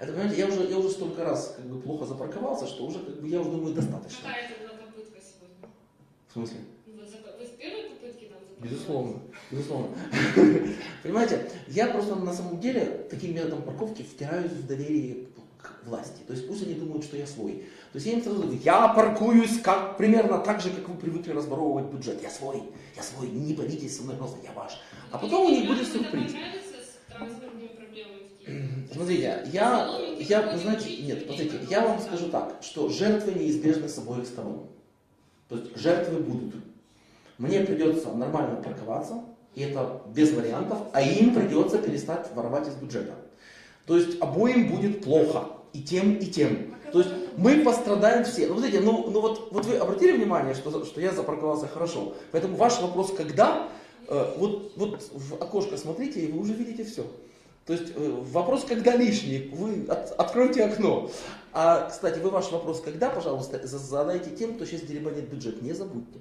Это, понимаете, я уже, я уже столько раз как бы плохо запарковался, что уже как бы я уже думаю достаточно. Какая это была попытка сегодня? В смысле? Вы, за- вы с первой попытки там? Безусловно, безусловно. Понимаете, я просто на самом деле таким методом парковки втираюсь в доверие к власти. То есть пусть они думают, что я свой. То есть я им сразу говорю, я паркуюсь как, примерно так же, как вы привыкли разворовывать бюджет. Я свой, я свой, не боритесь со мной, просто я ваш. А потом у них будет сюрприз. с транспортными проблемами в Киеве? Смотрите, я, я, знаете, нет, смотрите, я вам скажу так, что жертвы неизбежны с обоих сторон. То есть жертвы будут. Мне придется нормально парковаться, и это без вариантов, а им придется перестать воровать из бюджета. То есть обоим будет плохо, и тем, и тем. То есть мы пострадаем все. Ну, смотрите, ну, ну вот, вот вы обратили внимание, что, что я запарковался хорошо. Поэтому ваш вопрос, когда, э, вот, вот в окошко смотрите, и вы уже видите все. То есть э, вопрос, когда лишний, вы от- откройте окно. А, кстати, вы ваш вопрос, когда, пожалуйста, за- задайте тем, кто сейчас деребанит бюджет, не забудьте.